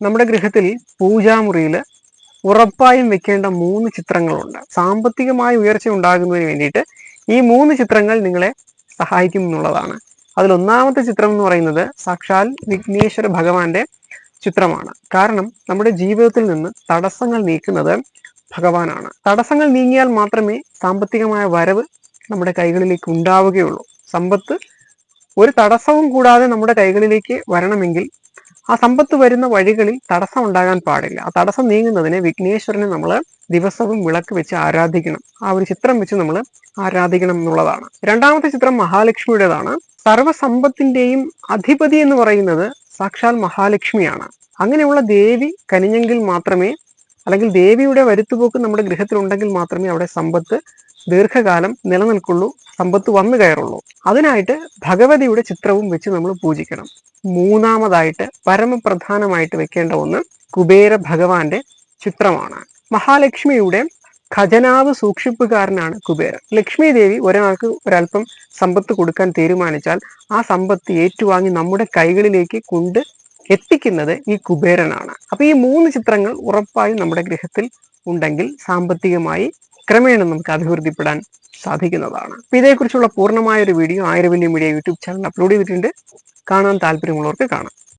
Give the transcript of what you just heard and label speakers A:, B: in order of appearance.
A: നമ്മുടെ ഗൃഹത്തിൽ പൂജാമുറിയിൽ ഉറപ്പായും വെക്കേണ്ട മൂന്ന് ചിത്രങ്ങളുണ്ട്. സാമ്പത്തികമായ ഉയർച്ച ഉണ്ടാകുന്നതിന് വേണ്ടിയിട്ട് ഈ മൂന്ന് ചിത്രങ്ങൾ നിങ്ങളെ സഹായിക്കും എന്നുള്ളതാണ്. അതിൽ ഒന്നാമത്തെ ചിത്രം എന്ന് പറയുന്നത് സാക്ഷാൽ വിഘ്നേശ്വര ഭഗവാന്റെ ചിത്രമാണ്. കാരണം നമ്മുടെ ജീവിതത്തിൽ നിന്ന് തടസ്സങ്ങൾ നീക്കുന്നത് ഭഗവാനാണ്. തടസ്സങ്ങൾ നീങ്ങിയാൽ മാത്രമേ സാമ്പത്തികമായ വരവ് നമ്മുടെ കൈകളിലേക്ക് ഉണ്ടാവുകയുള്ളൂ. സമ്പത്ത് ഒരു തടസ്സവും കൂടാതെ നമ്മുടെ കൈകളിലേക്ക് വരണമെങ്കിൽ ആ സമ്പത്ത് വരുന്ന വഴികളിൽ തടസ്സം ഉണ്ടാകാൻ പാടില്ല. ആ തടസ്സം നീങ്ങുന്നതിന് വിഘ്നേശ്വരനെ നമ്മൾ ദിവസവും വിളക്ക് വെച്ച് ആരാധിക്കണം. ആ ഒരു ചിത്രം വെച്ച് നമ്മൾ ആരാധിക്കണം എന്നുള്ളതാണ്. രണ്ടാമത്തെ ചിത്രം മഹാലക്ഷ്മിയുടേതാണ്. സർവസമ്പത്തിന്റെയും അധിപതി എന്ന് പറയുന്നത് സാക്ഷാൽ മഹാലക്ഷ്മിയാണ്. അങ്ങനെയുള്ള ദേവി കനിഞ്ഞെങ്കിൽ മാത്രമേ അല്ലെങ്കിൽ ദേവിയുടെ വരുത്തുപോക്ക് നമ്മുടെ ഗൃഹത്തിലുണ്ടെങ്കിൽ മാത്രമേ അവിടെ സമ്പത്ത് ദീർഘകാലം നിലനിൽക്കുള്ളൂ സമ്പത്ത് വന്നു കയറുള്ളൂ. അതിനായിട്ട് ഭഗവതിയുടെ ചിത്രവും വെച്ച് നമ്മൾ പൂജിക്കണം. മൂന്നാമതായിട്ട് പരമപ്രധാനമായിട്ട് വെക്കേണ്ട ഒന്ന് കുബേര ഭഗവാന്റെ ചിത്രമാണ്. മഹാലക്ഷ്മിയുടെ ഖജനാവ് സൂക്ഷിപ്പുകാരനാണ് കുബേരൻ. ലക്ഷ്മി ദേവി ഒരാൾക്ക് ഒരല്പം സമ്പത്ത് കൊടുക്കാൻ തീരുമാനിച്ചാൽ ആ സമ്പത്ത് ഏറ്റുവാങ്ങി നമ്മുടെ കൈകളിലേക്ക് കൊണ്ട് എത്തിക്കുന്നത് ഈ കുബേരനാണ്. അപ്പൊ ഈ മൂന്ന് ചിത്രങ്ങൾ ഉറപ്പായും നമ്മുടെ ഗൃഹത്തിൽ ഉണ്ടെങ്കിൽ സാമ്പത്തികമായി ക്രമേണ നമുക്ക് അഭിവൃദ്ധിപ്പെടാൻ സാധിക്കുന്നതാണ്. അപ്പൊ ഇതേക്കുറിച്ചുള്ള പൂർണമായ ഒരു video Ayiravalya media YouTube channel upload ചെയ്തിട്ടുണ്ട്. കാണാൻ താല്പര്യമുള്ളവർക്ക് കാണാം.